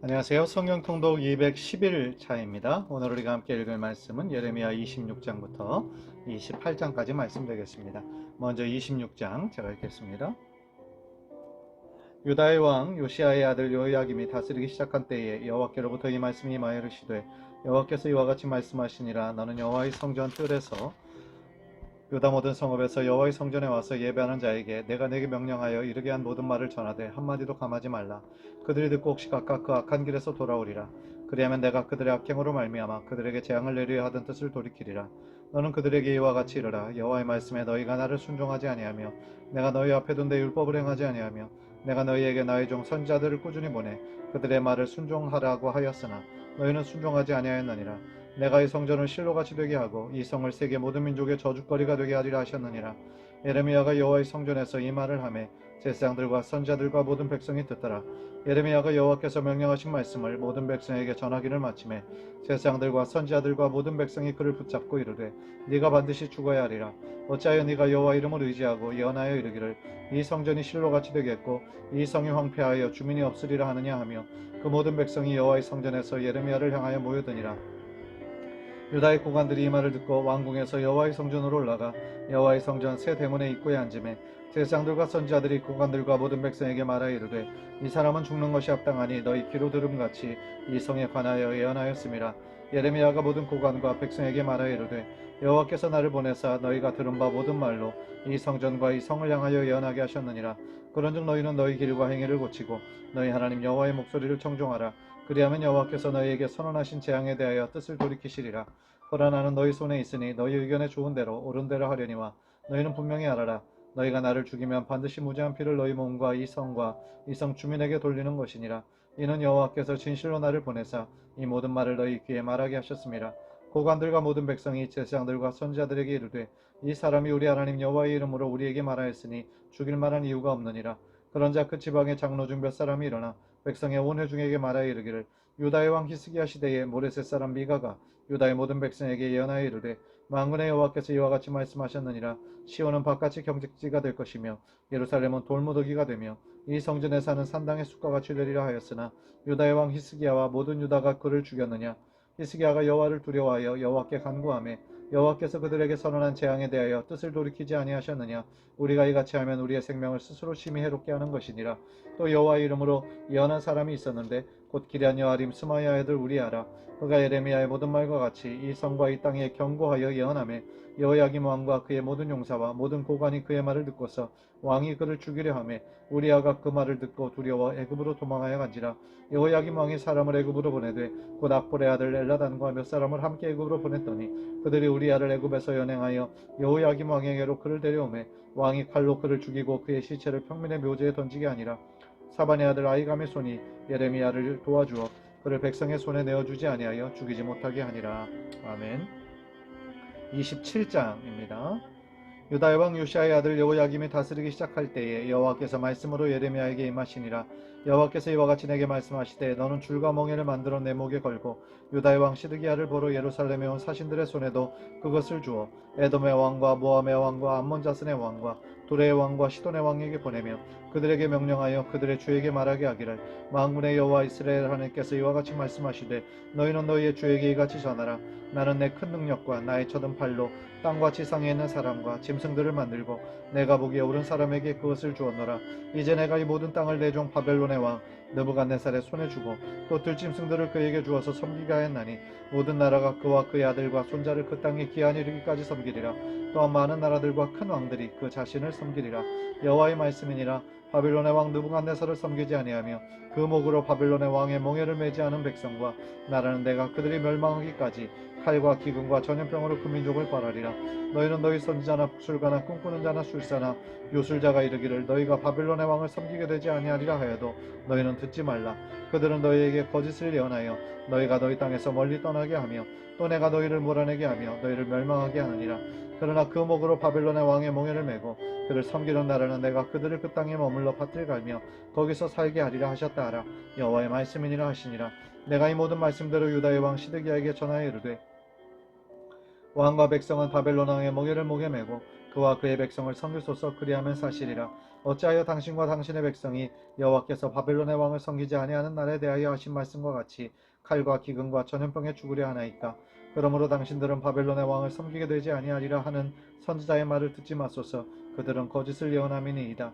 안녕하세요. 성경 통독 211 차입니다. 오늘 우리가 함께 읽을 말씀은 예레미야 26장부터 28장까지 말씀되겠습니다. 먼저 26장 제가 읽겠습니다. 유다의 왕 요시아의 아들 요야김이 다스리기 시작한 때에 여호와께로부터 이 말씀이 임하여 이르시되 여호와께서 이와 같이 말씀하시니라 너는 여호와의 성전 뜰에서 유다 모든 성읍에서 여호와의 성전에 와서 예배하는 자에게 내가 내게 명령하여 이르게 한 모든 말을 전하되 한마디도 감하지 말라. 그들이 듣고 혹시 각각 그 악한 길에서 돌아오리라. 그리하면 내가 그들의 악행으로 말미암아 그들에게 재앙을 내리려 하던 뜻을 돌이키리라. 너는 그들에게 이와 같이 이르라. 여호와의 말씀에 너희가 나를 순종하지 아니하며 내가 너희 앞에 둔 내 율법을 행하지 아니하며 내가 너희에게 나의 종 선자들을 꾸준히 보내 그들의 말을 순종하라고 하였으나 너희는 순종하지 아니하였느니라 내가 이 성전을 실로같이 되게 하고 이 성을 세계 모든 민족의 저주거리가 되게 하리라 하셨느니라. 예레미야가 여호와의 성전에서 이 말을 하매 제사장들과 선자들과 모든 백성이 듣더라. 예레미야가 여호와께서 명령하신 말씀을 모든 백성에게 전하기를 마침에 제사장들과 선지자들과 모든 백성이 그를 붙잡고 이르되 네가 반드시 죽어야 하리라. 어찌하여 네가 여호와 이름을 의지하고 예언하여 이르기를 이 성전이 실로같이 되겠고 이 성이 황폐하여 주민이 없으리라 하느냐 하며 그 모든 백성이 여호와의 성전에서 예레미야를 향하여 모여드니라 유다의 고관들이 이 말을 듣고 왕궁에서 여호와의 성전으로 올라가 여호와의 성전 새 대문의 입구에 앉음에 제사장들과 선지자들이 고관들과 모든 백성에게 말하여 이르되 이 사람은 죽는 것이 합당하니 너희 귀로 들음같이 이 성에 관하여 예언하였음이라 예레미야가 모든 고관과 백성에게 말하여 이르되 여호와께서 나를 보내사 너희가 들은 바 모든 말로 이 성전과 이 성을 향하여 예언하게 하셨느니라. 그런즉 너희는 너희 길과 행위를 고치고 너희 하나님 여호와의 목소리를 청종하라 그리하면 여호와께서 너희에게 선언하신 재앙에 대하여 뜻을 돌이키시리라. 그러나 나는 너희 손에 있으니 너희 의견에 좋은 대로 옳은 대로 하려니와 너희는 분명히 알아라. 너희가 나를 죽이면 반드시 무죄한 피를 너희 몸과 이 성과 이 성 주민에게 돌리는 것이니라. 이는 여호와께서 진실로 나를 보내사 이 모든 말을 너희 귀에 말하게 하셨습니다. 고관들과 모든 백성이 제사장들과 선지자들에게 이르되 이 사람이 우리 하나님 여호와의 이름으로 우리에게 말하였으니 죽일 만한 이유가 없느니라. 그런자 그 지방의 장로 중 몇 사람이 일어나 백성의 온 회중에게 말하여 이르기를 유다의 왕 히스기야 시대에 모레셋 사람 미가가 유다의 모든 백성에게 예언하여 이르되 만군의 여호와께서 이와 같이 말씀하셨느니라. 시온은 바깥이 경직지가 될 것이며 예루살렘은 돌무더기가 되며 이 성전에 사는 산당의 숲과 취되리라 하였으나 유다의 왕 히스기야와 모든 유다가 그를 죽였느냐? 히스기야가 여호와를 두려워하여 여호와께 간구하며 여호와께서 그들에게 선언한 재앙에 대하여 뜻을 돌이키지 아니하셨느냐? 우리가 이같이 하면 우리의 생명을 스스로 심히 해롭게 하는 것이니라. 또 여호와의 이름으로 예언한 사람이 있었는데 곧 기럇 여아림 스마야 아들 우리아라. 그가 예레미야의 모든 말과 같이 이 성과 이 땅에 경고하여 예언하며 여호야김 왕과 그의 모든 용사와 모든 고관이 그의 말을 듣고서 왕이 그를 죽이려 하며 우리아가 그 말을 듣고 두려워 애굽으로 도망하여 간지라. 여호야김 왕이 사람을 애굽으로 보내되 곧 악볼의 아들 엘라단과 몇 사람을 함께 애굽으로 보냈더니 그들이 우리아를 애굽에서 연행하여 여호야김 왕에게로 그를 데려오매 왕이 칼로 그를 죽이고 그의 시체를 평민의 묘지에 던지게 아니라 사반의 아들 아이감의 손이 예레미야를 도와주어 그를 백성의 손에 내어주지 아니하여 죽이지 못하게 하니라. 아멘. 27장입니다. 유다의 왕 요시아의 아들 여호야김이 다스리기 시작할 때에 여호와께서 말씀으로 예레미야에게 임하시니라. 여호와께서 이와 같이 내게 말씀하시되 너는 줄과 멍에를 만들어 내 목에 걸고 유다의 왕 시드기야를 보러 예루살렘에 온 사신들의 손에도 그것을 주어 에돔의 왕과 모함의 왕과 암몬 자슨의 왕과 도레의 왕과 시돈의 왕에게 보내며 그들에게 명령하여 그들의 주에게 말하게 하기를 만군의 여호와 이스라엘 하나님께서 이와 같이 말씀하시되 너희는 너희의 주에게 이같이 전하라. 나는 내 큰 능력과 나의 쳐든 팔로 땅과 지상에 있는 사람과 짐승들을 만들고 내가 보기에 옳은 사람에게 그것을 주었노라. 이제 내가 이 모든 땅을 내 종 바벨론 의 왕 느부갓네살의 손에 주고 또 들짐승들을 그에게 주어서 섬기게 하였나니 모든 나라가 그와 그의 아들과 손자를 그 땅에 기한 이르기까지 섬기리라. 또한 많은 나라들과 큰 왕들이 그 자신을 섬기리라. 여호와의 말씀이니라. 바빌론의 왕 느부갓네살을 섬기지 아니하며 그 목으로 바빌론의 왕의 몽해를 매지 않은 백성과 나라는 내가 그들이 멸망하기까지 칼과 기근과 전염병으로 그 민족을 벌하리라. 너희는 너희 선지자나 복술가나 꿈꾸는 자나 술사나 요술자가 이르기를 너희가 바빌론의 왕을 섬기게 되지 아니하리라 하여도 너희는 듣지 말라. 그들은 너희에게 거짓을 예언하여 너희가 너희 땅에서 멀리 떠나게 하며 또 내가 너희를 몰아내게 하며 너희를 멸망하게 하느니라. 그러나 그 목으로 바빌론의 왕의 몽해를 메고 그를 섬기는 나라는 내가 그들을 그 땅에 머물러 밭을 갈며 거기서 살게 하리라 하셨다 하라. 여호와의 말씀이니라 하시니라. 내가 이 모든 말씀대로 유다의 왕 시드기야에게 전하여 이르되 왕과 백성은 바벨론 왕의 몽해를 목에 메고 그 그와 그의 백성을 섬기소서 그리하면 사실이라. 어찌하여 당신과 당신의 백성이 여호와께서 바벨론의 왕을 섬기지 아니하는 날에 대하여 하신 말씀과 같이 칼과 기근과 전염병에 죽으려 하나이까? 그러므로 당신들은 바벨론의 왕을 섬기게 되지 아니하리라 하는 선지자의 말을 듣지 마소서. 그들은 거짓을 예언함이니이다.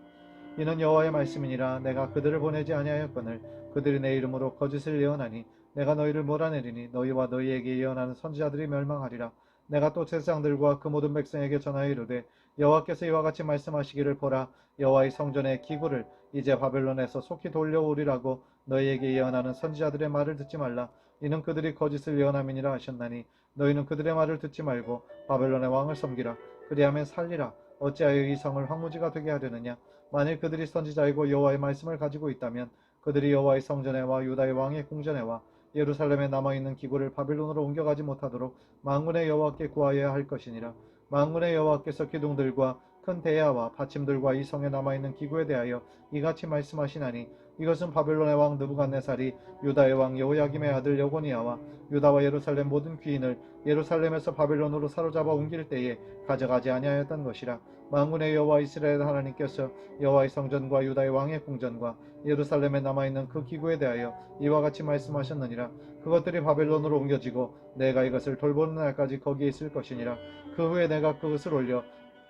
이는 여호와의 말씀이니라. 내가 그들을 보내지 아니하였거늘 그들이 내 이름으로 거짓을 예언하니 내가 너희를 몰아내리니 너희와 너희에게 예언하는 선지자들이 멸망하리라 내가 또 제사장들과 그 모든 백성에게 전하여 이르되 여호와께서 이와 같이 말씀하시기를 보라. 여호와의 성전의 기구를 이제 바벨론에서 속히 돌려오리라고 너희에게 예언하는 선지자들의 말을 듣지 말라. 이는 그들이 거짓을 예언함이니라 하셨나니 너희는 그들의 말을 듣지 말고 바벨론의 왕을 섬기라. 그리하면 살리라. 어찌하여 이 성을 황무지가 되게 하려느냐? 만일 그들이 선지자이고 여호와의 말씀을 가지고 있다면 그들이 여호와의 성전에 와 유다의 왕의 궁전에 와 예루살렘에 남아있는 기구를 바벨론으로 옮겨가지 못하도록 만군의 여호와께 구하여야 할 것이니라. 만군의 여호와께서 기둥들과 큰 대야와 받침들과 이 성에 남아있는 기구에 대하여 이같이 말씀하시나니 이것은 바벨론의 왕 느부갓네살이 유다의 왕 여호야김의 아들 여고니아와 유다와 예루살렘 모든 귀인을 예루살렘에서 바벨론으로 사로잡아 옮길 때에 가져가지 아니하였던 것이라. 만군의 여호와 이스라엘 하나님께서 여호와의 성전과 유다의 왕의 궁전과 예루살렘에 남아 있는 그 기구에 대하여 이와 같이 말씀하셨느니라. 그것들이 바벨론으로 옮겨지고 내가 이것을 돌보는 날까지 거기에 있을 것이니라. 그 후에 내가 그것을 올려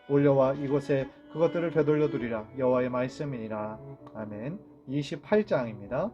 올려와 이곳에 그것들을 되돌려 두리라. 여호와의 말씀이니라. 아멘 28장입니다.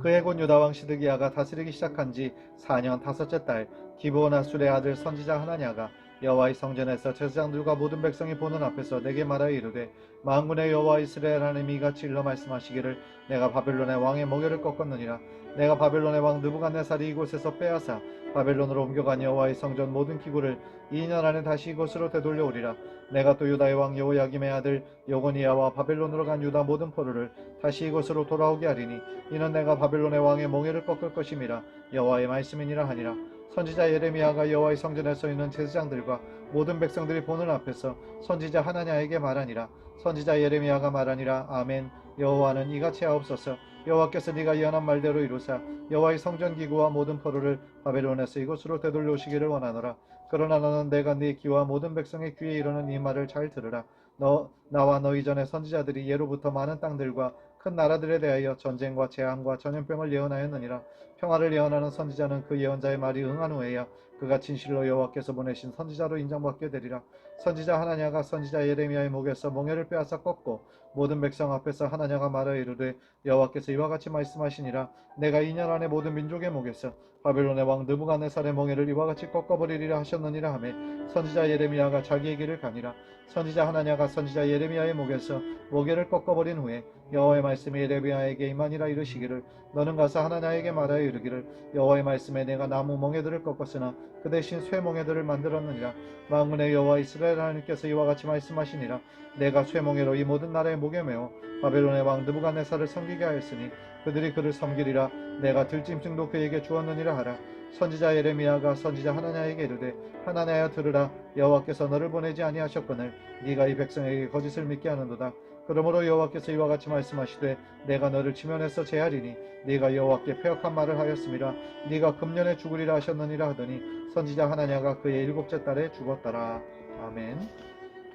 그해 곧 유다 왕 시드기야가 다스리기 시작한 지 4년 다섯째 달 기브온 아술의 아들 선지자 하나냐가 여호와의 성전에서 제사장들과 모든 백성이 보는 앞에서 내게 말하여 이르되 만군의 여호와 이스라엘 하나님이 이같이 일러 말씀하시기를 내가 바벨론의 왕의 목요를 꺾었느니라. 내가 바벨론의 왕 느부갓네살이 이곳에서 빼앗아 바벨론으로 옮겨간 여호와의 성전 모든 기구를 2년 안에 다시 이곳으로 되돌려 오리라. 내가 또 유다의 왕 여호야김의 아들 요고니아와 바벨론으로 간 유다 모든 포로를 다시 이곳으로 돌아오게 하리니 이는 내가 바벨론의 왕의 몽해를 꺾을 것임이라 여호와의 말씀이니라 하니라 선지자 예레미야가 여호와의 성전에 서 있는 제사장들과 모든 백성들이 보는 앞에서 선지자 하나냐에게 말하니라. 선지자 예레미야가 말하니라. 아멘. 여호와는 이같이 하옵소서. 여호와께서 네가 예언한 말대로 이루사 여호와의 성전 기구와 모든 포로를 바벨론에서 이곳으로 되돌려 오시기를 원하노라. 그러나 너는 내가 네 귀와 모든 백성의 귀에 이르는 이 말을 잘 들으라. 너 나와 너희 전에 선지자들이 예로부터 많은 땅들과 큰 나라들에 대하여 전쟁과 재앙과 전염병을 예언하였느니라. 평화를 예언하는 선지자는 그 예언자의 말이 응한 후에야 그가 진실로 여호와께서 보내신 선지자로 인정받게 되리라. 선지자 하나냐가 선지자 예레미야의 목에서 몽해를 빼앗아 꺾고 모든 백성 앞에서 하나냐가 말하여 이르되 여호와께서 이와 같이 말씀하시니라. 내가 2년 안에 모든 민족의 목에서 바벨론의 왕 느부갓네살의 몽해를 이와 같이 꺾어버리리라 하셨느니라 하매 선지자 예레미야가 자기의 길을 가니라. 선지자 하나냐가 선지자 예레미야의 목에서 몽해를 꺾어버린 후에 여호와의 말씀이 예레미야에게 임하니라 이르시기를 너는 가서 하나냐에게 말하여 이르기를 여호와의 말씀에 내가 나무 몽해들을 꺾었으나 그 대신 쇠 몽해들을 만들었느니라. 만군의 여호와 이스라엘 하나님께서 이와 같이 말씀하시니라. 내가 쇠몽해로 이 모든 나라의 목에 메어 바벨론의 왕 느부갓네살을 섬기게 하였으니 그들이 그를 섬기리라. 내가 들짐승도 그에게 주었느니라 하라. 선지자 예레미야가 선지자 하나냐에게 이르되 하나냐야 들으라. 여호와께서 너를 보내지 아니하셨거늘 네가 이 백성에게 거짓을 믿게 하는도다. 그러므로 여호와께서 이와 같이 말씀하시되 내가 너를 지면에서 제하리니 네가 여호와께 패역한 말을 하였음이라. 네가 금년에 죽으리라 하셨느니라 하더니 선지자 하나냐가 그의 일곱째 달에 죽었더라. 아멘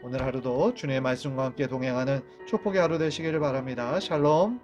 오늘 하루도 주님의 말씀과 함께 동행하는 축복의 하루 되시기를 바랍니다. 샬롬